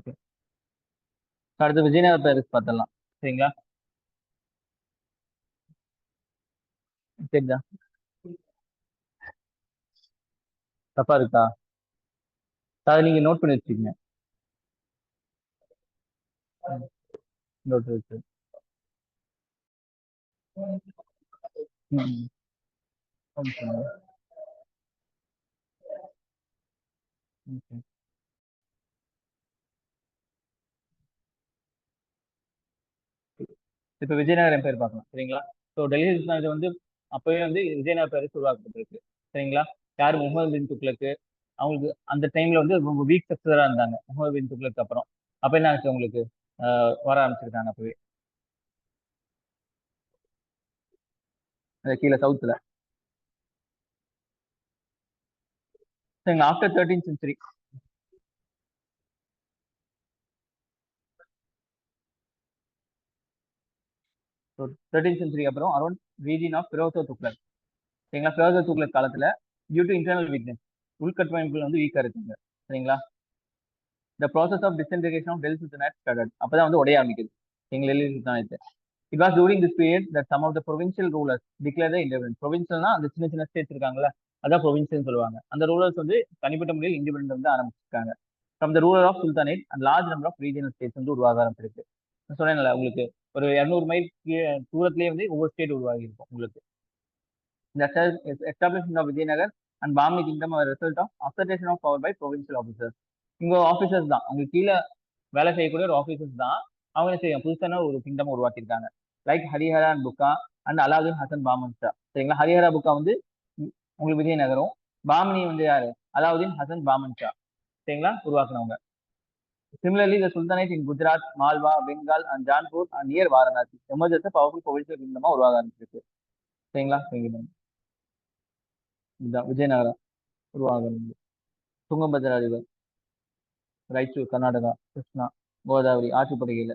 Okay. அடுத்து விஜயநகர் பேருக்கு பார்த்துடலாம் சரிங்களா? சரிதா தப்பா இருக்கா? அதை நீங்க நோட் பண்ணி வச்சுக்கீங்க. நோட் வச்சு ம். ஓகே இப்போ விஜயநகர் எம்பையர் பார்க்கலாம். சரிங்களா? ஸோ டெல்லி சுல்தான் இது வந்து அப்பவே வந்து விஜயநகர் பேர் உருவாக்கப்பட்டிருக்கு. சரிங்களா? யார்? முகமது பின் துக்ளக்கு. அவங்களுக்கு அந்த டைம்ல வந்து ரொம்ப வீக் சக்சஸராக இருந்தாங்க. முகமது பின் துக்ளக்கு அப்புறம். அப்போ என்ன ஆச்சு உங்களுக்கு? வர ஆரம்பிச்சிருக்காங்க அப்பவே. கீழே சவுத்துல சரிங்க after thirteen century so thirteen century அப்புறம் around region of Firoz Tughlaq சரிங்களா? ஃபிரோசோ துக்ளக் காலத்துல டியூ டு இன்டர்னல் வீக்னஸ் உள்கட்டமைப்புகள் வந்து வீக்காக இருக்குங்க. சரிங்களா? The process of disintegration of Delhi sultanate started அப்பதான் வந்து உடைய ஆரம்பிக்குது. எங்க Delhi sultanate it was during this period that some of the provincial rulers declare the independence ப்ரொவின்சியல்னா அந்த சின்ன சின்ன ஸ்டேட்ஸ் இருக்காங்கல்ல அதான் ப்ரொவின்சியல் சொல்லுவாங்க. அந்த ரூலர்ஸ் வந்து தனிப்பட்ட முறையில் இண்டிபெண்டன்ஸ் வந்து ஆரம்பிச்சிருக்காங்க. From the ruler of sultanate and large number of regional states வந்து உருவாக ஆரம்பிச்சிருக்கு. சொன்னேன்ல உங்களுக்கு ஒரு இரநூறு மைல் தூரத்திலேயே வந்து ஒவ்வொரு ஸ்டேட் உருவாகி இருக்கும் உங்களுக்கு இந்த establishment of Vijayanagar and Bombay kingdom result of assertion of power by provincial officers இங்க ஆஃபீஸர்ஸ் தான். அவங்க கீழே வேலை செய்யக்கூடிய ஒரு ஆஃபீஸர்ஸ் தான். அவங்க செய்யும் புதுசான ஒரு கிங்டம் உருவாக்கியிருக்காங்க. Like Harihara and Bukka and Alauddin Hasan Bahman Shah சரிங்களா? ஹரிஹரா புக்கா வந்து உங்களுக்கு விஜயநகரம் பாமினி வந்து யாரு? அலாவுதீன் ஹசன் பாமன் ஷா சரிங்களா? உருவாக்குனவங்க. Similarly the sultanate in Gujarat Malwa Bengal and Jaunpur and near Varanasi emergence powerful provincial கிங்டமா உருவாக ஆரம்பிச்சிருக்கு சரிங்களா இதுதான் விஜயநகரம் உருவாக துங்கபத்ரா ரிவர் ராய்ச்சூர் கர்நாடகா கிருஷ்ணா கோதாவரி ஆற்றுப்படுகையில்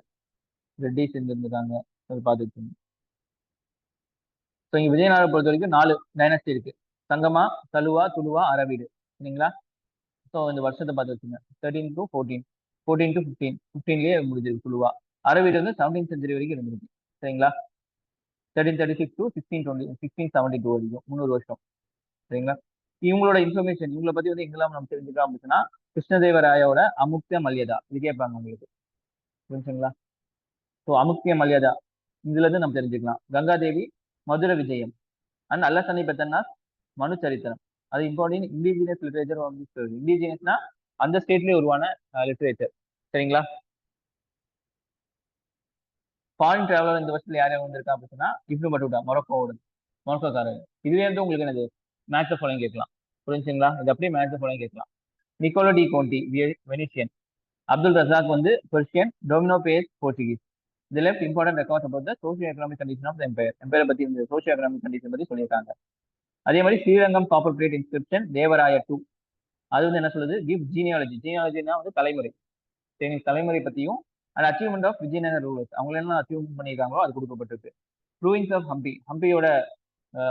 ரெட்டிஸ் இருந்திருக்காங்க அது பார்த்துட்டு ஸோ இங்கே விஜயநகரம் பொறுத்த வரைக்கும் நாலு டைனஸ்டி இருக்கு. சங்கமா தலுவா துளுவா அரவீடு சரிங்களா? ஸோ இந்த வருஷத்தை பார்த்து வச்சுங்க thirteen to fourteen fourteen to fifteen ஃபிஃப்டீன்லேயே முடிஞ்சிருக்கு குழுவா அரவீடு வந்து செவன்டீன் செஞ்சுரி வரைக்கும் இருந்திருக்கு சரிங்களா? Thirteen thirty six to sixteen twenty sixteen seventy two வரைக்கும். முந்நூறு வருஷம். சரிங்களா? இவங்களோட இன்ஃபர்மேஷன் இவங்களை பத்தி வந்து எங்கெல்லாம் நம்ம தெரிஞ்சுக்கலாம் அப்படின்னா கிருஷ்ணதேவராயோட அமுக்த மல்யதா. இது கேட்பாங்க உங்களுக்கு. புரிஞ்சுங்களா? So Amuktamalyada. இதுல இருந்து நம்ம தெரிஞ்சுக்கலாம். கங்காதேவி மதுர விஜயம் அண்ட் அல்லசனை பெத்தன்னா மனு சரித்திரம் அது இம்பார்ட்டன்ட் இண்டிஜினியஸ் லிட்ரேச்சர் இண்டிஜினியஸ்னா அந்த ஸ்டேட்லயே உருவான லிட்ரேச்சர் சரிங்களா? ஃபாரின் டிராவலர் இந்த வருஷத்துல யார் யார் வந்திருக்கா அப்படின்னா இப்னு பட்டுட்டா மொரக்கோவோட மொரக்கோக்காரர். இதுவே வந்து உங்களுக்கு என்னது? மேட்ச் ஃபாலோயிங் கேட்கலாம். புரிஞ்சுங்களா? இது அப்படியே மேட்ச் ஃபாலோயிங் கேட்கலாம் Nicolo de Conti Venetian Abdul Razzaq வந்து பெர்ஷியன் டொமினோ பேஸ் போர்ச்சுகீஸ் இதுல left important records about the socio economic condition of empire empire பத்தி இந்த சோசியோ எக்கனாமிக் கண்டிஷன் பத்தி சொல்லியிருக்காங்க. அதே மாதிரி Srirangam copper plate inscription Devaraya two அது வந்து என்ன சொல்லுது? கிவ் ஜீனியாலஜி ஜீனியாலஜினா வந்து தலைமுறை. சரி தலைமுறை பத்தியும் and achievement of Vijayanagar rulers அவங்க என்ன அச்சீவ்மெண்ட் பண்ணியிருக்காங்களோ அது கொடுக்கப்பட்டிருக்கு. ப்ரூவிங்ஸ் ஆஃப் ஹம்பி ஹம்பியோட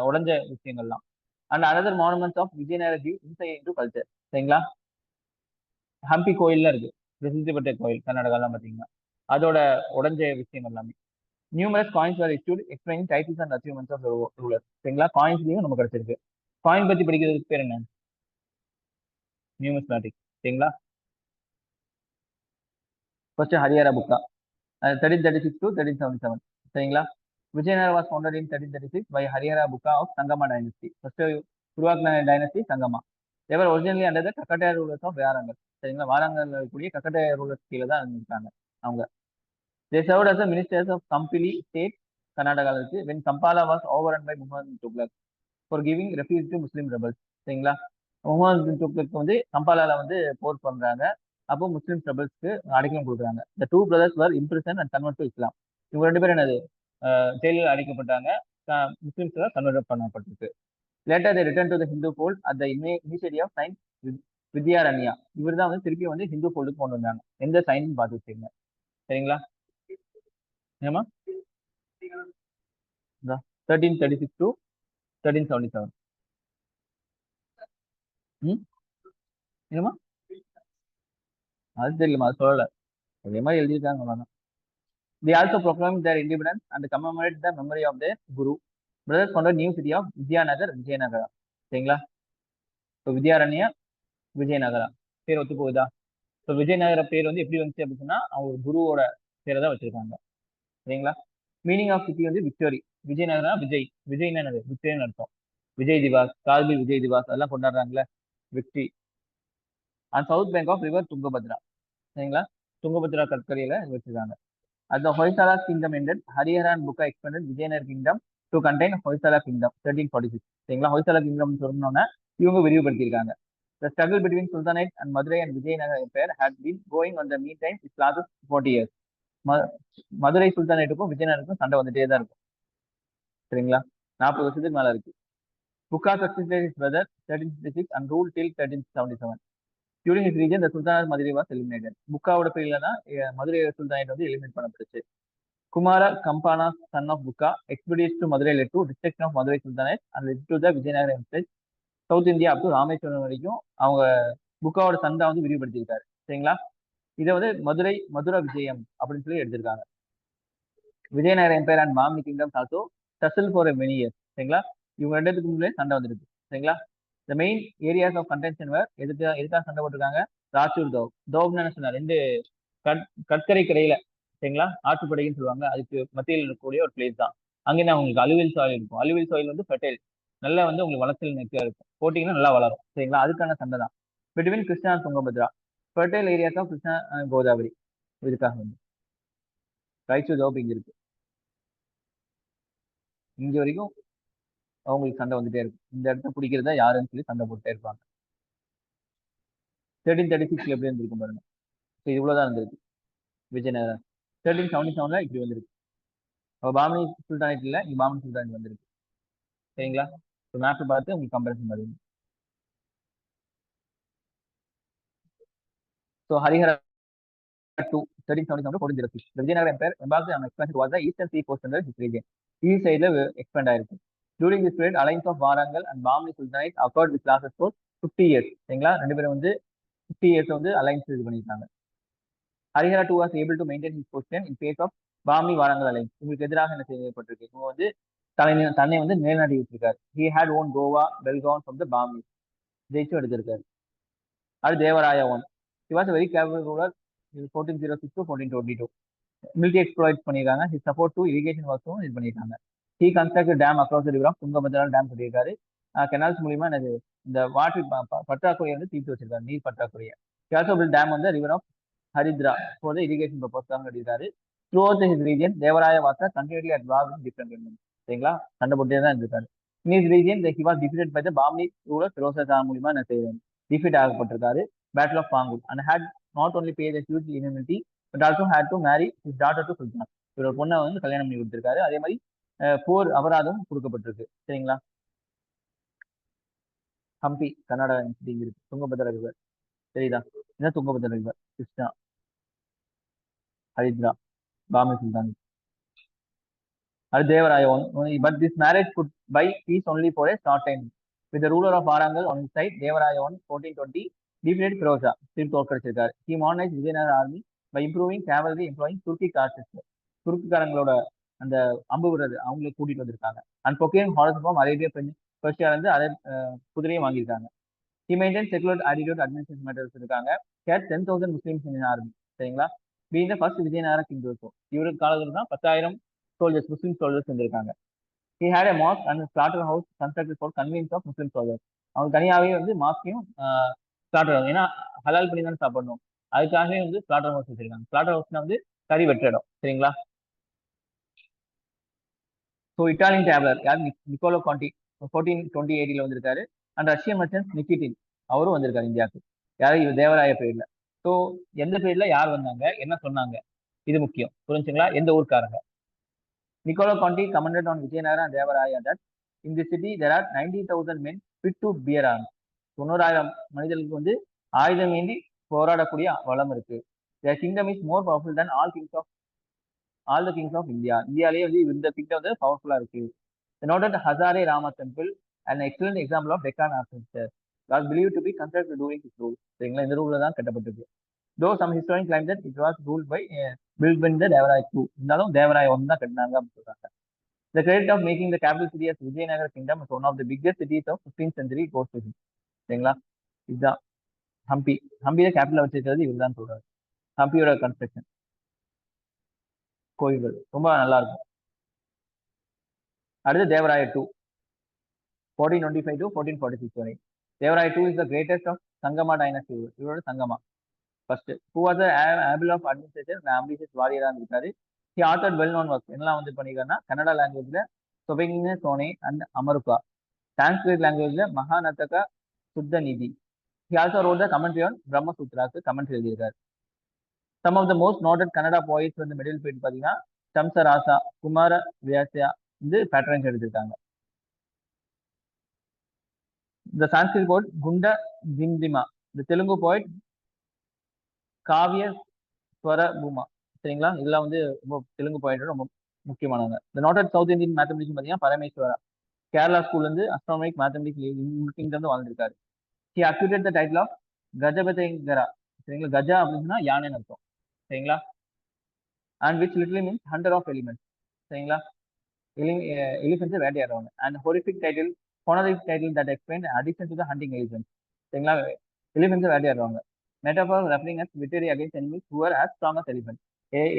உடஞ்ச விஷயங்கள்லாம். And another monuments of Vijayanagar give insight into culture சரிங்களா? ஹம்பி கோயில்லாம் இருக்கு. பிரசித்தி பெற்ற கோயில் கர்நாடகாலாம் பார்த்தீங்கன்னா அதோட உடஞ்ச விஷயம் எல்லாமே. Numerous coins are issued explaining titles and achievements of ruler சரிங்களா? காயின்ஸ்லையும் நம்ம கிடைச்சிருக்கு. காயின் பத்தி படிக்கிறதுக்கு பேர் என்ன? நியூமஸ்மேட்டிக் சரிங்களா? First Harihara Bukka thirteen thirty six to thirteen seventy seven சரிங்களா? Vijayanagar was founded in thirteen thirty six by Harihara Bukka of Sangama dynasty first உருவாக்கின dynasty Sangama ever originally under the rulers of Warangal சரிங்களா? வாரங்கல் இருக்கக்கூடிய Kakatiya rulers கீழே தான் இருந்திருக்காங்க அவங்க. They serve as ministers of Kampili state கர்நாடகாவில் இருக்கு when Sambala was over and by Muhammad Tughlaq for giving refuge to Muslim rebels சரிங்களா? முகமது துக்லக் வந்து கம்பாலால வந்து போர் பண்றாங்க. அப்போ முஸ்லீம் ட்ரபிள்ஸ்க்கு அடைக்கலம் கொடுக்குறாங்க. The two brothers were impression and convert to Islam இவங்க ரெண்டு பேரும் என்னது? ஜெயிலில் அடைக்கப்பட்டாங்க. முஸ்லிம்ஸ் கன்வெர்ட் பண்ணப்பட்டிருக்கு. Later they return to the Hindu fold at the initiative of science Vidyaranya இவர் தான் வந்து திருப்பி வந்து ஹிந்து ஃபோல்டுக்கு கொண்டு வந்தாங்க. எந்த சைன் பார்த்து வச்சுங்க சரிங்களா? ஏமா thirteen thirty six to thirteen seventy seven hmm? என்னமா அது தெரியலமா அது சொல்லலை. அதே மாதிரி எழுதியிருக்காங்க அவ்வளோதான் they also programme their independence and commemorate the memory of their guru brothers கொண்ட new city of Vijayanagar Vijayanagara சரிங்களா? இப்போ வித்யாரண்யா விஜயநகரா பேர் ஒத்து போகுதா? இப்போ விஜயநகர பேர் வந்து எப்படி வந்துச்சு அப்படின்னா அவங்க குருவோட பேரை தான் வச்சிருக்காங்க. சரிங்களா? மீனிங் ஆஃப் சிட்டி வந்து விக்டோரி விஜயநகரா விஜய் விஜய்னா என்னது? விக்டரின்னு அர்த்தம். விஜய் திவாஸ் கார்கில் விஜய் திவாஸ் அதெல்லாம் கொண்டாடுறாங்களே victory and south bank of river Tungabhadra சரிங்களா துங்கபத்ரா கற்கரையில வச்சிருக்காங்க at the Hoysala kingdom ended Harihara and Bukka expanded Vijayanagar kingdom to contain Hoysala kingdom thirteen forty six சரிங்களா ஹொய்சாலா கிங்டம் சொன்னோன்னே இவங்க விரிவுபடுத்தியிருக்காங்க The struggle between and Madurai and Vijayanagar Vijayanagar Empire had been going on the meantime its last 40 years. Madurai சுல்தானேட்டுக்கும் விஜயநகருக்கும் சண்டை வந்துட்டே தான் இருக்கும் சரிங்களா நாற்பது வருஷத்துக்கு மேல இருக்கு புக்கா succeeded his brother 1366 and ruled till 1377. During his region, the Sultanate Madurai was eliminated. புக்காவோட பீரியட்ல தான் மதுரை சுல்தானேட் வந்து eliminate பண்ணப்பட்டுச்சு. Kumara Kampana son of Bukka expedition to Madurai led to destruction of Madurai sultanate and led to the Vijayanagara empire south India up to Rameswaram வரைக்கும் அவங்க புக்காவோட சந்தா வந்து விரிவுபடுத்தியிருக்காரு. சரிங்களா? இதை வந்து மதுரை மதுரா விஜயம் அப்படின்னு சொல்லி எடுத்திருக்காங்க. Vijayanagara empire and Mami kingdom also tussle for many years சரிங்களா? இவங்க ரெண்டுத்துக்கு முன்னாடியே சண்டை வந்துருக்கு சரிங்களா? The main areas of contention where எதுக்கு எதுக்காக சண்டை போட்டிருக்காங்க? ராச்சூர் தோவ். தோவ்னு என்ன சொன்னார்? ரெண்டு கட் கற்கரை கரையில சரிங்களா? ஆற்றுப்படைன்னு சொல்லுவாங்க. அதுக்கு மத்தியில் இருக்கக்கூடிய ஒரு பிளேஸ் தான். அங்கே உங்களுக்கு அலுவல் சாயில் இருக்கும். அலுவல் சாயில் வந்து ஃபெர்டைல் நல்லா வந்து உங்களுக்கு வளர்ச்சல் நெக்கியா இருக்கும். போட்டிங்கன்னா நல்லா வளரும். சரிங்களா? அதுக்கான சண்டை தான். Between Krishna Tungabhadra fertile areas of Krishna Godavari இதுக்காக வந்து. ரைச்சூர் தோப் இங்க இருக்கு. இங்க வரைக்கும் அவங்களுக்கு சண்டை வந்துட்டே இருக்கும். இந்த இடத்த பிடிக்கிறதா யாருன்னு சொல்லி சண்டை போட்டுட்டே இருப்பாங்க. தேர்ட்டீன் தேர்ட்டி சிக்ஸ்ல எப்படி இருந்திருக்கும் பாருங்க. ஸோ இவ்வளோதான் இருந்திருக்கு. விஜயநகரம் தேர்ட்டீன் செவன்டி செவன்ல இப்படி வந்திருக்கு. அப்போ பாமனி சுல்தானேட் இல்லை இங்கே பாமனி சுல்தானேட் வந்திருக்கு. சரிங்களா? ஸோ மேப்பை பார்த்து உங்களுக்கு கம்பேரிசன் வருது so Harihara two thirteen seventy seven fourteen zero six Vijayanagar empire impact on was eastern sea coast his region east சைடில் எக்ஸ்பெண்ட் ஆயிருக்கு. During this period alliance of Warangal and Bahmani sultanate accord with losses for fifty years சரிங்களா? ரெண்டு பேரும் வந்து fifty years வந்து alliance இது பண்ணியிருக்காங்க. Harihara two was able to maintain his position in face of Bahmani Warangal alliance உங்களுக்கு எதிராக என்ன செய்யப்பட்டிருக்கு? இவங்க வந்து தன்னை தன்னை வந்து நிலைநாட்டி வச்சிருக்காரு. He had won Goa Belgaum from the Bahmani ஜெயிச்சும் எடுத்திருக்காரு. அது Devaraya one he was very capable ruler fourteen zero six to fourteen twenty two military exploit பண்ணியிருக்காங்க. ஹி சப்போர்ட் டு இரிகேஷன் ஒர்க்ஸும் இது பண்ணியிருக்காங்க. He construct dam across river of Tungabhadra dam கட்டியிருக்காரு. Canals மூலியமா எனக்கு இந்த water பற்றாக்குறையை வந்து தீர்த்து வச்சிருக்காரு நீர் பற்றாக்குறையை. கேசோபிள் டேம் வந்து river of Haridra for the irrigation பர்பஸ்க்காக கட்டியிருக்காரு. Throughout his region Devaraya was continuously at war with different சரிங்களா? சண்டை போட்டே தான் இருந்திருக்காரு. In his region he defeated by the Bahmani ruler Firoza மூலியமா என்ன செய்வாங்க defeat ஆகப்பட்டிருக்காரு. Battle of Bangur and had not only pay the huge indemnity but also had to marry his daughter to sultan இவர் பொண்ணை வந்து கல்யாணம் பண்ணி கொடுத்துருக்காரு. அதே மாதிரி போர் அபராதம் கொடுக்கப்பட்டிருக்கு. சரிங்களா? ஹம்பி கர்நாடகா இங்க இருக்கு துங்கபத்ரா ரிவர் சரிதா என்ன துங்கபத்ர ரிவர் கிருஷ்ணா. ஹரித்ரா. பாமி சுல்தான். அது Devaraya one but this marriage could buy peace only for a short time with ruler of Warangal one side Devaraya one fourteen twenty defeated Firoza திருப்பி தோற்கடிச்சிருக்காரு he modernised Vijayanagar army by improving cavalry employing துருக்கி கார்டிஸ்ட் துருக்கிக்காரங்களோட அந்த அம்பு விடுறது அவங்களே கூட்டிட்டு வந்திருக்காங்க. And பொக்கேயும் ஹாரஸ் ஃபார்ம் அரேபியா பெர்ஷியா வந்து அதே குதிரையும் வாங்கியிருக்காங்க. He maintain secular attitude administration matters இருக்காங்க. Get ten thousand Muslims in army சரிங்களா? Being the first Vijayanagara king இருக்கும் இவருக்கு காலத்தில் தான் பத்தாயிரம் சோல்ஜர்ஸ் முஸ்லீம் சோல்ஜர்ஸ் இருந்திருக்காங்க. He had a mosque and slaughter house constructed for convenience of Muslim soldiers அவங்க தனியாகவே வந்து மாஸ்கையும் ஸ்லாட்டர் ஹவுஸ் ஏன்னா ஹலால் பண்ணி தானே சாப்பிடணும். அதுக்காகவே வந்து ஸ்லாட்டர் ஹவுஸ் வச்சிருக்காங்க. ஸ்லாட்டர் ஹவுஸ்னா வந்து கறி வெட்டுற இடம். சரிங்களா? ஸோ இட்டாலியன் டேப்லர் யார்? நிக்கோலோ காண்டி ஃபோர்டீன் டுவெண்ட்டி எயிட்டில் வந்திருக்காரு. அண்ட் ரஷ்ய மர்ச்சன்ஸ் நிக்கிட்டின் அவரும் வந்திருக்காரு இந்தியாவுக்கு. யாரும் இவர் தேவராய பேரில். ஸோ எந்த பேரில் யார் வந்தாங்க? என்ன சொன்னாங்க? இது முக்கியம். புரிஞ்சுங்களா? எந்த ஊர்க்காரங்க? Niccolo Conti commented on Vijayanagara Devaraya that இந்த city there are ninety thousand men fit to bear arm தொண்ணூறாயிரம் மனிதர்களுக்கு வந்து ஆயுதம் ஏந்தி போராடக்கூடிய வளம் இருக்கு. Kingdom is more powerful than all kings of all the kings of India இந்தியாலேயே வந்து இந்த கிங்டம் வந்து பவர்ஃபுல்லா இருக்கு. Noted Hazare Rama temple and excellent example of Deccan architecture was believe to be construct during his rule சரிங்களா? இந்த ரூல்ல தான் கட்டப்பட்டிருக்கு. Though some historian claim that it was rule by build been the Devaraya two இருந்தாலும் Devaraya one தான் கட்டினாங்க அப்படின்னு சொல்றாங்க. The credit of making the capital city of Vijayanagar kingdom is one of the biggest cities of fifteen century goes to சரிங்களா? இதுதான். Hampi ஹம்பியை capital வச்சிருக்கிறது இவர் தான் சொல்றாரு ஹம்பியோட கன்ஸ்ட்ரக்ஷன் கோயில்கள். ரொம்ப நல்லா இருக்கும் அடுத்து Devaraya two fourteen twenty five to fourteen forty six வரை. Devaraya two is the greatest of Sangama dynasty இவரோட Sangama. First who was able of administration ambitious வாரியரா இருந்திருக்காரு. He author well known work என்னெல்லாம் வந்து பண்ணிருக்காருன்னா கன்னடா லாங்குவேஜ்ல சொபெங்கின சோனே அண்ட் அமருகா சான்ஸ்கிரிட் லாங்குவேஜ்ல Mahanataka Sudhanidhi he also wrote the commentary on பிரம்மசூத்ராக்கு comment எழுதியிருக்காரு. Some of the most noted Kannada boys வந்து middle period பார்த்தீங்கன்னா சம்சராசா குமார வியாசியா வந்து பேட்டர்ன்ஸ் எடுத்திருக்காங்க. இந்த சான்ஸ்கிரிட் போட் குண்ட ஜிம்திமா இந்த தெலுங்கு போய்ட் காவிய ஸ்வர பூமா சரிங்களா? இதெல்லாம் வந்து ரொம்ப தெலுங்கு பாயிண்ட் ரொம்ப முக்கியமானவங்க. இந்த நோட்டட் சவுத் இந்தியன் மேத்தமெட்டிக்ஸ் பார்த்தீங்கன்னா பரமேஸ்வரா கேரளா ஸ்கூல்ல இருந்து அஸ்ட்ரானமிக் மேத்தமெட்டிக்ஸ் இங்கிருந்து வாழ்ந்திருக்காரு. He acquired the title of Gajabetekara சரிங்களா? கஜா அப்படின்னா யானைன்னு அர்த்தம். சரிங்களா? And which literally means hunter of elements சரிங்களா? எலிஃபென்ட்ஸை வேட்டையாடுறவங்க and horrific title honorific title that explain addition to the hunting elephant சரிங்களா? எலிஃபென்ட்ஸை வேட்டையாடுறவங்க metaphor referring as victory against enemies who are as strong as elephant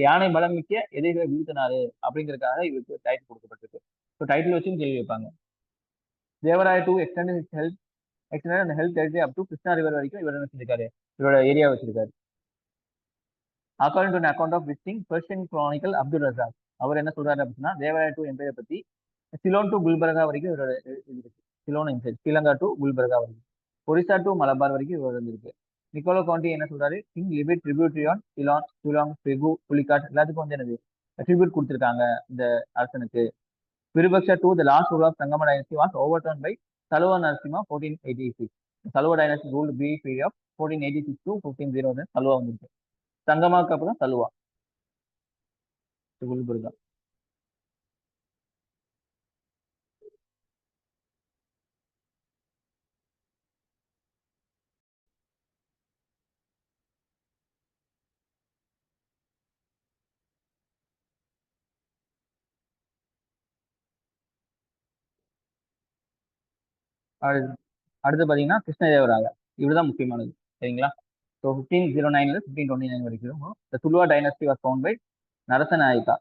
யானை பலம் மிக்க எதிரிகளை வீழ்த்தினாரு அப்படிங்கிறதுக்காக இவருக்கு டைட்டில் கொடுக்கப்பட்டிருக்கு. ஸோ டைட்டில் வச்சும் கேள்வி வைப்பாங்க Devaraya two extend health extend அந்த health territory up to Krishna river வரைக்கும் இவர் என்ன செஞ்சிருக்காரு? இவரோட ஏரியா வச்சிருக்காரு. According to account of visiting Persian chronicle Abdul Razzaq அவர் என்ன சொல்றாரு அப்படின்னா தேவராய டூ எம்பையை பத்தி சிலோன் டு குல்பர்கா வரைக்கும் இவரோட இருக்கு Ceylon empire Sri Lanka to Gulbarga வரைக்கும். ஒரிசா டு மலபார் வரைக்கும் இவர் இருந்திருக்கு. நிக்கோலோ காண்டி என்ன சொல்றாரு? King levied tributary on Ceylon slang Pegu Pulicat எல்லாத்துக்கும் வந்து என்னது? ட்ரிபியூட் கொடுத்துருக்காங்க இந்த அரசனுக்கு. Virupaksha two the last rule of Sangama dynasty was over turn by Saluva Narasimha fourteen eighty six Saluva dynasty rule be period of fourteen eighty six to fifteen zero Saluva வந்துருக்கு. சங்கமாக்கு அப்புறம் சலுவா குல்பர்கா அடுத்து பார்த்தீங்கன்னா கிருஷ்ணதேவராயா இவருதான் முக்கியமானது. சரிங்களா? ஸோ ஃபிஃப்டீன் ஜீரோ நைன்ல fifteen twenty nine வரைக்கும். The Tuluva dynasty was found by Narasanayaka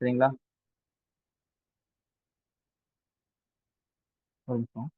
சரிங்களா? ஒரு நிமிஷம்.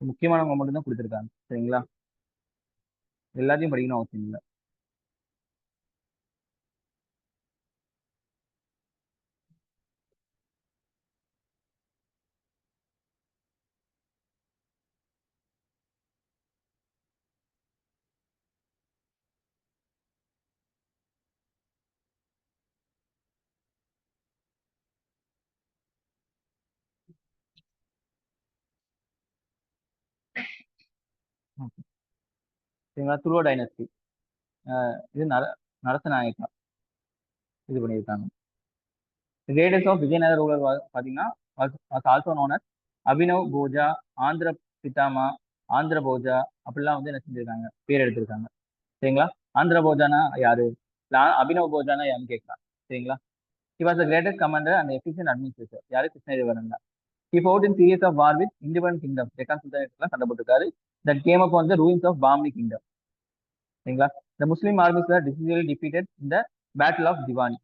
முக்கியமானவங்க மட்டும் தான் கொடுத்துருக்காங்க சரிங்களா? எல்லாத்தையும் படிக்கணும் அவசியம் இல்லை. சரிங்களா துருவ டைனஸ்டி இது நர நரசநாயக்கா இது பண்ணியிருக்காங்க. ரேடஸ் ஆஃப் விஜயநகர் ரூலர் பார்த்தீங்கன்னா also known as Abhinav Bhoja Andhra Pitamaha Andhra Bhoja அப்படிலாம் வந்து என்ன செஞ்சிருக்காங்க? பேர் எடுத்திருக்காங்க. சரிங்களா? ஆந்திர போஜானா யாரு? அபினவ் போஜானா யாருன்னு கேட்கலாம். சரிங்களா? He was the greatest commander and efficient administrator யாரு? கிருஷ்ணகிரி தான் he fought in series of war with independent kingdom Deccan சுல்தானேட்லாம் சண்டை போட்டிருக்காரு that came up on the ruins of Bahmani kingdom சரிங்களா? The Muslim armies decisively defeated இந்த battle of Diwani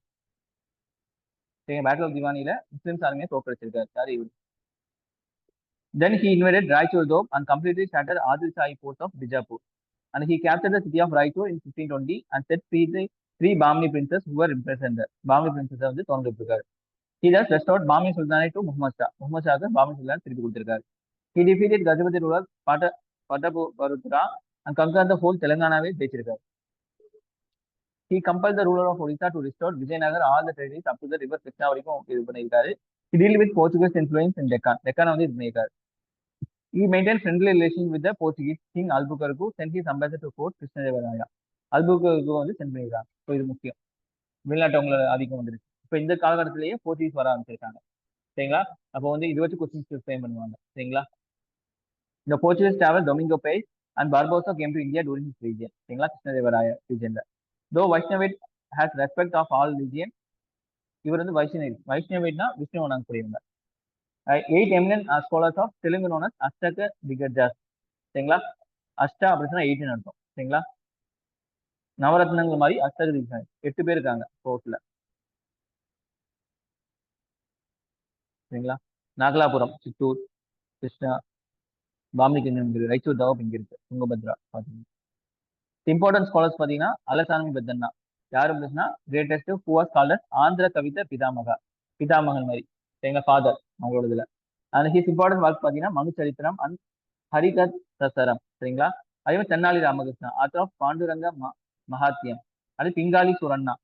சரிங்க battle of திவானியில Muslims ஆர்மியை தோற்கடிச்சிருக்காரு. சார் இவர்? Then he invaded Raichur Doab and completely shatter Adil Shah board of Bijapur and he captured the city of Raichur in fifteen twenty and set free the Bahmani princes who were imprisoned Bahmani princes வந்து தோன்றிருக்காரு he thus restored Bahmani சுல்தானை to Muhammad Shah Muhammad ஷாக்கு Bahmani sultan திருப்பி கொடுத்திருக்காரு. He defeated Gajapati ruler பட்ட Prataparudra and conquered the whole தெலுங்கானாவே ஜெயிச்சிருக்காரு. He compelled the ruler of Odisha to restore Vijayanagar all the territories up to the river Krishna வரைக்கும் இது பண்ணியிருக்காரு. Deal with Portuguese influence in Deccan டெக்கான வந்து இது பண்ணியிருக்காரு. He maintained friendly relations with the Portuguese king Albuquerque, sent his ambassador to court Krishnadevaraya Albuquerque வந்து send பண்ணியிருக்காங்க. So இது முக்கியம். வெளிநாட்டவங்களோட ஆதிக்கம் வந்துருக்கு இப்போ இந்த காலகட்டத்திலேயே போர்ச்சுகீஸ் வர ஆரம்பிச்சிருக்காங்க. சரிங்களா? அப்போ வந்து இது வச்சு கொஸ்டின்ஸ் ஃப்ரேம் பண்ணுவாங்க. சரிங்களா? இந்த Portuguese travel Domingo Paes and Barbosa came to India during his region சரிங்களா? Krishnadevaraya ரீஜியன்ல though Vaishnavite has respect of all region இவர் வந்து வைஷ்ணவி வைஷ்ணவேட்னா விஷ்ணுவை புரியுங்க eight eminent scholars of Telugu known as Ashtadiggajas சரிங்களா? அஷ்டா அப்படின்னு சொன்னா எயிட்னு அர்த்தம். சரிங்களா? நவரத்னங்கள் மாதிரி அஷ்டக திகஜாஸ் எட்டு பேர் இருக்காங்க கோர்ட்ல சரிங்களா? நாகலாபுரம் சித்தூர் கிருஷ்ணா பாமினிகஞ்சம் இருக்கு ரைச்சூர் தவப் இங்கே இருக்கு. துங்கபத்ரா பார்த்தீங்கன்னா இம்பார்ட்டன்ட் ஸ்காலர்ஸ் பார்த்தீங்கன்னா அலசாமி பெத்தன்னா யாரு அப்படின்னா கிரேட்டஸ்ட் ஹூவாஸ் கால்டர் ஆந்திர கவிதை பிதாமகா. பிதாமகன் மாதிரி. சரிங்களா? ஃபாதர் அவங்களோட இதில். அண்ட் ஹீஸ் இம்பார்ட்டன்ட் ஒர்க் பார்த்தீங்கன்னா மனு சரித்திரம் அண்ட் ஹரிகத் சசரம் சரிங்களா? அதே மாதிரி தென்னாலி ராமகிருஷ்ணா ஆத்தர் ஆஃப் பாண்டுரங்க மகாத்தியம். அது பிங்காலி சுரண்ணா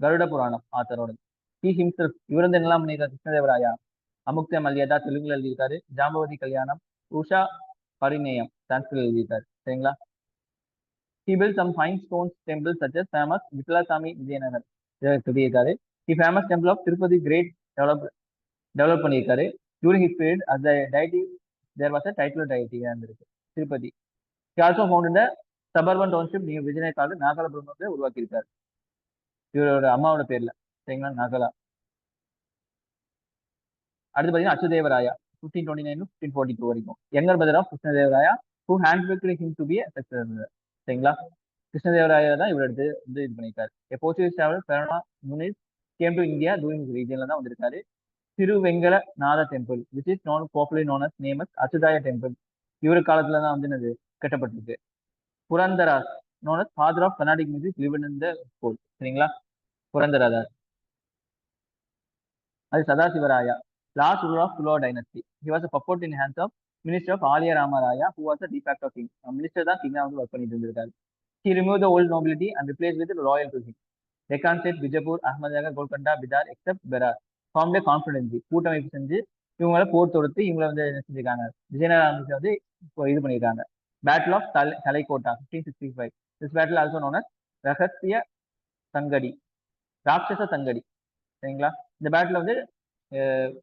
கருட புராணம் ஆத்தரோட ஹி ஹிம்செல்ஃப் இவர் வந்து என்னெல்லாம் பண்ணியிருக்காரு கிருஷ்ணதேவராயா. அமுக்த மல்யதா தெலுங்குல எழுதியிருக்காரு. ஜாம்பவதி கல்யாணம் உஷா பரிநேயம் சான்ஸ்கிரில் எழுதியிருக்காரு. சரிங்களா? He built some fine stones temple such as famous Vitthalaswami Vijayanagar கட்டியிருக்காரு he famous temple of Tirupati great develop develop பண்ணியிருக்காரு. During his period as deity there was a title டைட்டியாக இருந்திருக்கு. திருப்பதி ஹி ஆல்சோ ஃபவுண்ட் இந்த suburban township நீங்க விஜயநகாடு நாகலபுரம் உருவாக்கியிருக்காரு. இவரோட அம்மாவோட பேர்ல. சரிங்களா? நாகலா. அடுத்து பார்த்தீங்கன்னா Achyutadevaraya fifteen twenty nine fifteen forty two வரைக்கும். Younger brother of Krishnadevaraya who hand pick him to be சரிங்களா? கிருஷ்ணதேவராயா தான் இவர் எடுத்து வந்து இது பண்ணியிருக்காரு. Portuguese travel Fernao Nuniz came to India during ரீஜன்ல தான் வந்திருக்காரு. Tiruvengalanatha temple which is known popular known as name as Achyutaraya temple இவர் காலத்துல தான் வந்து என்னது கட்டப்பட்டிருக்கு. Purandaradasa known as father of Carnatic music lived in the school சரிங்களா? புரந்தராதாஸ். அது Sadashivaraya. Last ruler of Tuluva dynasty he was puppet in hands of minister of Aliya Ramaraya who was a de facto of king minister தான் கிங்கா வந்து work பண்ணிட்டு இருந்திருக்காரு. He remove the old nobility and replace with royal to him Deccan state Bijapur Ahmadnagar Golconda Bidar except Berar form they confederacy கூட்டமைப்பு செஞ்சு இவங்கள போர் தொடுத்து இவங்கள வந்து என்ன செஞ்சிருக்காங்க? விஜயநகரம் வந்து இப்போ இது பண்ணியிருக்காங்க பேட்டில் ஆஃப் தலை Talikota fifteen sixty five this battle also known as Rakshasa Tangadi Rakshasa தங்கடி சரிங்களா? இந்த பேட்டில் வந்து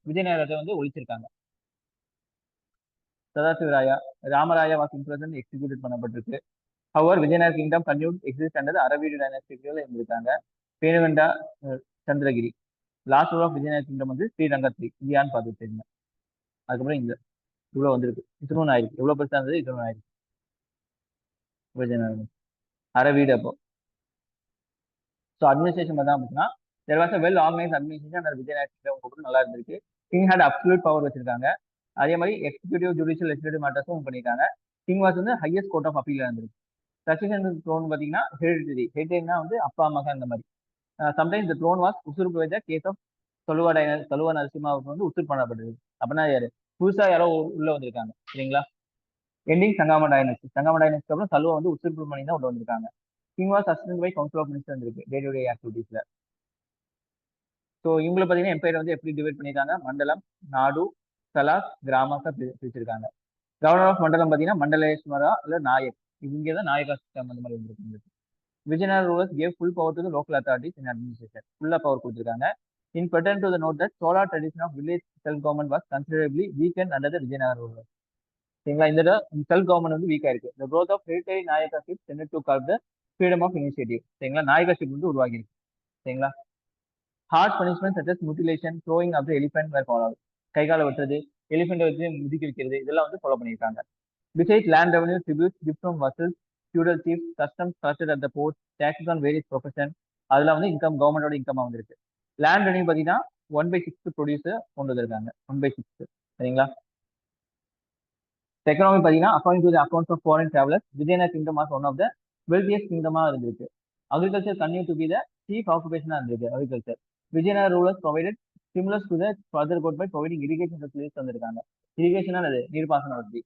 விஜயநகரத்தை வந்து ஒழிச்சிருக்காங்க. Sadashivaraya Ramaraya was imprisoned execute பண்ணப்பட்டிருக்கு. However Vijayanagar kingdom continued exist under the Aravidu டைனாஸ்டிக்ல இருந்திருக்காங்க. Penukonda Chandragiri. Last rule of Vijayanagar kingdom வந்து ஸ்ரீரங்கத்ரி இந்தியான்னு பார்த்து தெரியுங்க. அதுக்கப்புறம் இந்த இவ்வளோ வந்திருக்கு. இத்தனூன் ஆயிருக்கு எவ்வளோ பெருசாக இருந்தது இத்தனூன் ஆயிருக்கு விஜயநகரம். அரவீடு அப்போ. ஸோ அட்மினிஸ்ட்ரேஷன் பார்த்தா பார்த்தீங்கன்னா there was a well organise administration அந்த விஜயநகர் கிங்டம் கூட நல்லா இருந்திருக்கு. கிங் ஹேட் அப்சல்யூட் பவர் வச்சிருக்காங்க. அதே மாதிரி எக்ஸிக்யூட்டிவ் ஜுடிஷியல் லெஜிஸ்லேட்டிவ் மேட்டர்ஸும் பண்ணியிருக்காங்க. கிங் வாஸ் வந்து ஹையஸ்ட் கோர்ட் ஆஃப் அப்பீல் இருந்திருக்கு. சக்சஷன் த்ரோன் பார்த்தீங்கன்னா ஹெரிடரி ஹெரிடரினா வந்து அப்பா அம்மாக்கா அந்த மாதிரி. சம்டைம்ஸ் இந்த த்ரோன் வாஸ் உசுறு வைத்த கேஸ் ஆஃப் தொழுவா டைனர் தொழுவா நரசிம்மாவுக்கு வந்து உசுர் பண்ணப்பட்டது. அப்படின்னா யாரு? புதுசா யாரோ உள்ள வந்திருக்காங்க. சரிங்களா? எண்டிங் சங்காம டைனஸ்டி சங்காம டைனஸ்டிக்கு அப்புறம் சலுவா வந்து உசுர் பண்ணி தான் உள்ள வந்திருக்காங்க. King was assistant by council of minister இருக்கு டே டு டே ஆக்டிவிட்டீஸ்ல ஸோ இவங்களை பார்த்தீங்கன்னா எம்பையர் வந்து எப்படி டிவைட் பண்ணியிருக்காங்க? மண்டலம் நாடு தலாஸ் கிராமஸாக பிரி பிரிச்சிருக்காங்க. கவர்னர் ஆஃப் மண்டலம் பார்த்தீங்கன்னா மண்டலேஸ்வரா இல்லை நாயக். இங்கே தான் நாயகா சிஸ்டம் அந்த மாதிரி வந்துருக்கு Vijayanagar rulers gave full power to local authorities in administration ஃபுல்லாக பவர் கொடுத்துருக்காங்க. In pertinent to the note that Chola tradition of village self government was considerably weaken under the Vijayanagar ruler சரிங்களா? இந்த self government வந்து வீக்காக இருக்கு the growth of hereditary நாயகர்ஷிப் tend to call the freedom of initiative சரிங்களா? Ship வந்து உருவாகி இருக்கு சரிங்களா? Hard punishment such as mutilation throwing of the elephant were follow கைகால வெட்டுறது எலிஃபென்ட் வச்சு முதுக்கி வைக்கிறது இதெல்லாம் வந்து ஃபாலோ பண்ணியிருக்காங்க. Beside land revenue tribute gift from vassals feudal chief customs collected at the port taxes on various profession அதெல்லாம் வந்து income கவர்மெண்டோட இன்கம் வந்திருக்கு. லேண்ட் ரெவன்யூ பார்த்தீங்கன்னா ஒன் பை சிக்ஸ் ப்ரொடியூசர் கொண்டு வந்திருக்காங்க. ஒன் பை சிக்ஸ் சரிங்களா? எக்கனாமி பார்த்தீங்கன்னா according to the accounts of foreign travellers Vijayanagar kingdom as one of the wealthiest கிங்டமாக இருந்திருக்கு. Agriculture continue to be the chief ஆக்குபேஷனாக இருந்திருக்கு agriculture Vijayanagar rulers provided stimulus to the further code by providing irrigation facilities வந்திருக்காங்க இரிகேஷனா அது நீர்ப்பாசன வசதி.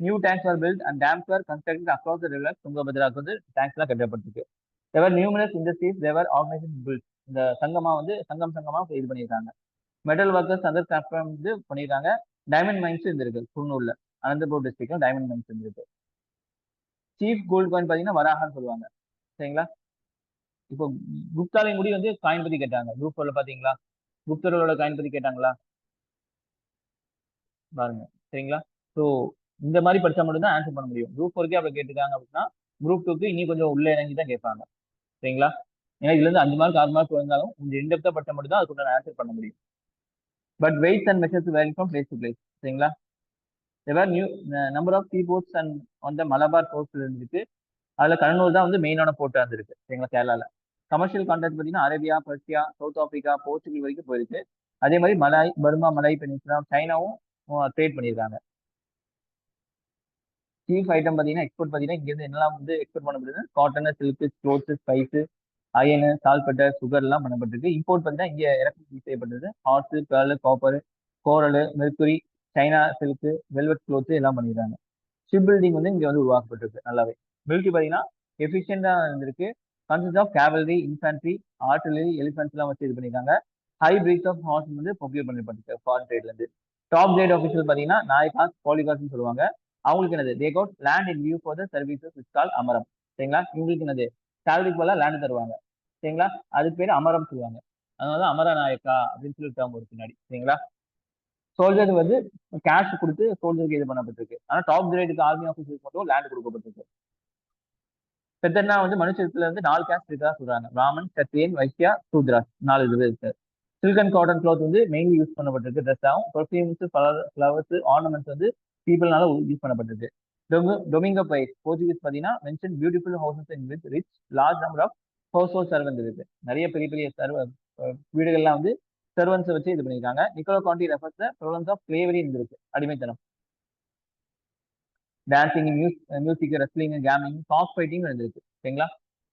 New tanks are built and dams are constructed across the river துங்கபத்ராவுக்கு வந்து டேங்க்ஸ்லாம் கட்டப்பட்டிருக்கு. There were numerous industries there were organisation built இந்த சங்கமா வந்து சங்கம் சங்கமா இது பண்ணியிருக்காங்க. மெட்டல் ஒர்க்கர்ஸ் அதர் கிராஃப்ட் வந்து பண்ணியிருக்காங்க. டைமண்ட் மைன்ஸ் இருந்திருக்கு குன்னூர்ல. அனந்தபூர் டிஸ்ட்ரிக்ட்ல டைமண்ட் மைன்ஸ் இருந்திருக்கு. சீஃப் கோல்டு காயின் பார்த்தீங்கன்னா வராகன்னு சொல்லுவாங்க. சரிங்களா? இப்போ குப்தாலையும் முடி வந்து காயின் பத்தி கேட்டாங்க. குரூப் ஃபோர்ல பாத்தீங்களா? குப்தர்களோட காயின் பத்தி கேட்டாங்களா? பாருங்க. சரிங்களா? ஸோ இந்த மாதிரி படிச்சா மட்டும் தான் ஆன்சர் பண்ண முடியும். குரூப் ஃபோருக்கே அப்படி கேட்டுருக்காங்க அப்படின்னா குரூப் டூக்கு இன்னும் கொஞ்சம் உள்ள இறங்கி தான் கேட்பாங்க. சரிங்களா? ஏன்னா இதுல இருந்து அஞ்சு மார்க் ஆறு மார்க் வந்தாலும் கொஞ்சம் இன்டெப்தா படிச்சா மட்டும் தான் அதுக்குள்ள ஆன்சர் பண்ண முடியும். But weights and measures vary from place to place சரிங்களா? There were new number of sea ports and அந்த மலபார் போர்ட்ஸ்ல இருந்துருக்கு. அதுல கடனூர் தான் வந்து மெயினான போர்ட்டா இருந்திருக்கு. சரிங்களா? கேரளால. கமர்ஷியல் கான்ட்ராக்ட் பார்த்தீங்கன்னா Arabia Persia south Africa Portugal வரைக்கும் போயிருக்கு. அதே மாதிரி மலாய் பர்மா மலாய் பெனின்சுலா சைனாவும் ட்ரேட் பண்ணியிருக்காங்க. சீஃப் ஐட்டம் பார்த்தீங்கன்னா எக்ஸ்போர்ட் பார்த்தீங்கன்னா இங்கேருந்து என்னெல்லாம் வந்து எக்ஸ்போர்ட் பண்ணப்படுது? Cotton silk clothes spice iron saltpetre sugar எல்லாம் பண்ணப்பட்டிருக்கு. இம்போர்ட் பார்த்தீங்கன்னா இங்கே இறக்குமதி செய்யப்பட்டது. Horse pearl copper coral mercury China silk velvet cloth எல்லாம் பண்ணிடுறாங்க ஷிப் பில்டிங் வந்து இங்கே வந்து உருவாக்கப்பட்டிருக்கு நல்லாவே. மில்க்கு பார்த்தீங்கன்னா எஃபிஷியண்டாக இருந்திருக்கு. Consist of cavalry infantry artillery elephants எல்லாம் வச்சு இது பண்ணியிருக்காங்க ஹை பிரீட் ஆஃப் ஹார்ஸ் வந்து ப்ரொக்யூர் பண்ணிருப்பாங்க ஃபாரின் ட்ரேட்ல இருந்து. டாப் கிரேட் ஆஃபீஸியல் பார்த்தீங்கன்னா நாய்காஸ் பாலிகாஸ்னு சொல்லுவாங்க. அவங்களுக்கு என்னது? They got land in view for the services is call அமரம் சரிங்களா? இவங்களுக்கு என்னது? சேலரிக்கு போல லேண்ட் தருவாங்க. சரிங்களா? அதுக்கு பேர் அமரம் சொல்லுவாங்க. அதனால அமர நாயக்கா அப்படின்னு சொல்லி டேர்ம் ஒரு பின்னாடி. சரிங்களா? சோல்ஜர் வந்து கேஷ் கொடுத்து சோல்ஜருக்கு இது பண்ணப்பட்டிருக்கு. ஆனால் டாப் கிரேடுக்கு ஆர்மி ஆஃபீஸருக்கு மட்டும் லேண்ட் கொடுக்கப்பட்டிருக்கு. பெத்தர்னா வந்து மனுஷத்துல இருந்து நாலு கேஸ்ட் இருக்கா சொல்றாங்க. ராமன் சத்திரியன் வைசியா சூத்ராஸ் நாலு இது இருக்கு. சில்க் அண்ட் காட்டன் கிளாத் வந்து மெயின்லி யூஸ் பண்ணப்பட்டிருக்கு ட்ரெஸ் ஆகும் பர்ஃபியூம்ஸ் ஃப்ளவர்ஸ் ஆர்னமெண்ட்ஸ் வந்து பீப்புள்னால யூஸ் பண்ணப்பட்டிருக்கு. டொமிங்கோ பைஸ் போர்ச்சுகீஸ் பார்த்தீங்கன்னா mention beautiful houses in with rich large number of household servants இருக்கு. நிறைய பெரிய பெரிய சர்வ வீடுகள்லாம் வந்து சர்வன்ஸை வச்சு இது பண்ணியிருக்காங்க. நிக்கோலோ காண்டி ரெஃபர்ஸ் ப்ராப்ளம்ஸ் ஆஃப் ஸ்லேவரி இருந்திருக்கு அடிமைத்தனம். Dancing muse music wrestling gaming soft fighting இருந்திருக்கு. சரிங்களா?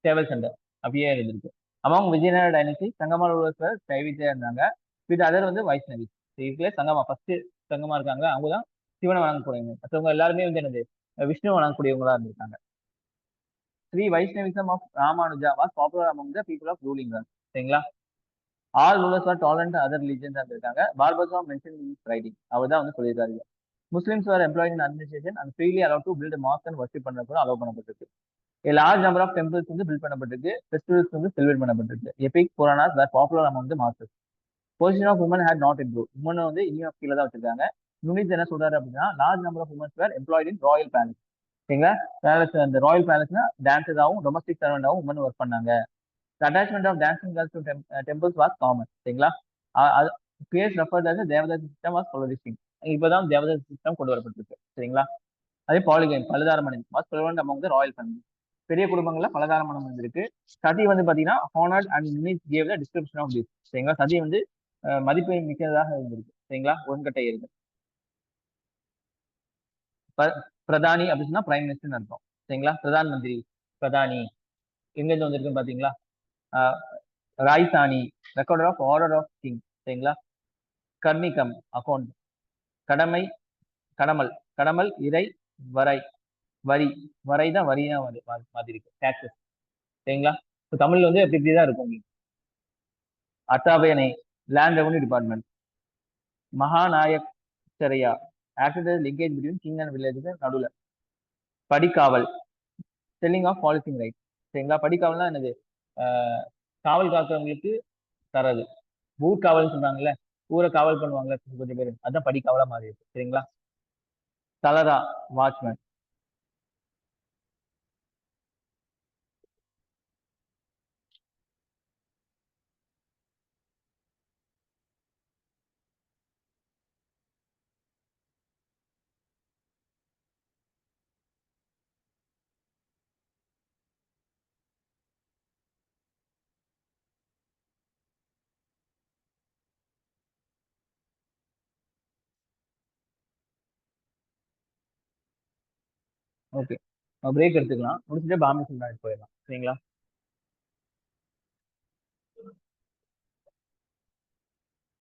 டேபிள் சென்டர் அப்படியே இருந்திருக்கு. அவங்க விஜயநகர டைனசி சங்கமால் உருவத்தில் கைவித்தே இருந்தாங்க. வித் அதர் வந்து வைஷ்ணவி இதுல சங்கமா ஃபர்ஸ்ட் சங்கமா இருக்காங்க. அவங்க தான் சிவனை வணங்கக்கூடியவங்க. மற்றவங்க எல்லாருமே வந்து என்னது? விஷ்ணு வணங்கக்கூடியவங்களா இருந்திருக்காங்க. Sri Vaishnavism of Ramanuja was popular among the people of ruling சரிங்களா? All rulers are tolerant other religions இருந்திருக்காங்க. பார்பஸ் ஆஃப் மென்ஷன் ரைட்டிங் அவர் தான் வந்து சொல்லியிருக்காரு. Muslims are employing in administration and freely allow to build mosque and worship பண்ண கூட allow பண்ணப்பட்டிருக்கு. Large number of temples வந்து பில்ட் பண்ணப்பட்டிருக்கு. ஃபெஸ்டிவல்ஸ் வந்து செலிப்ரேட் பண்ணப்பட்டிருக்கு. Epic Puranas were popular amount வந்து masters position of women hate not improve women வந்து இனியும் கீழே தான் வச்சிருக்காங்க. யூனிட் என்ன சொல்றாரு அப்படின்னா large number of womens were employed in royal palace சரிங்களா? பேலஸ் அந்த ராயல் பேலஸ்னா டான்சஸாகவும் டொமஸ்டிக் சர்வெண்டாகவும் உமன் ஒர்க் பண்ணாங்க. Attachment of dancing girls to temples was common சரிங்களா? Paes refer Devadas system was flourishing இப்போதான் தேவதாஸ் சிஸ்டம் கொண்டு வரப்பட்டிருக்கு. சரிங்களா? அதே பாலிகைன் பலதார மனம் வாஸ் அமௌங் ராயல் ஃபேமிலி பெரிய குடும்பங்கள்ல பலதார மனம் வந்திருக்கு சதி வந்து பாத்தீங்கன்னா honoured and Nuniz gave the description of this சரிங்களா? சதி வந்து மதிப்பு மிக்கதாக இருந்திருக்கு. சரிங்களா? ஒன்கட்டை இருக்கு பிரதானி அப்படின்னா பிரைம் மினிஸ்டர்னு அர்த்தம். சரிங்களா? பிரதான் மந்திரி பிரதானி. எங்கிருந்து வந்திருக்குன்னு பாத்தீங்களா? ராய்சானி recorder of order of king சரிங்களா? கர்மிகம் அக்கௌண்ட் கடமை கடமல் கடமல் இறை வரை. வரி வரை தான் வரி தான் மாதிரி இருக்கு டேக்ஸஸ் சரிங்களா? இப்போ தமிழ்ல வந்து எப்படி இப்படி தான் இருக்கும் உங்களுக்கு? அட்டாபயனை லேண்ட் ரெவன்யூ டிபார்ட்மெண்ட் மகாநாயக் சரியா actor linkage between king and வில்லேஜுக்கு நடுவில். படிக்காவல். செல்லிங் ஆஃப் பாலிசிங் ரைட் சரிங்களா? படிக்காவல்னா என்னது? காவல் காக்கிறவங்களுக்கு தரது ஊர் காவல்னு சொல்றாங்கல்ல? ஊரை காவல் பண்ணுவாங்கல்ல கொஞ்சம் பேர். அதான் படிக்காவலா மாறி இருக்கு. சரிங்களா? தலரா வாட்ச்மேன் ஓகே பிரேக் எடுத்துக்கலாம். முடிச்சுட்டு பாம்பே சுல்தான் போயிடலாம். சரிங்களா?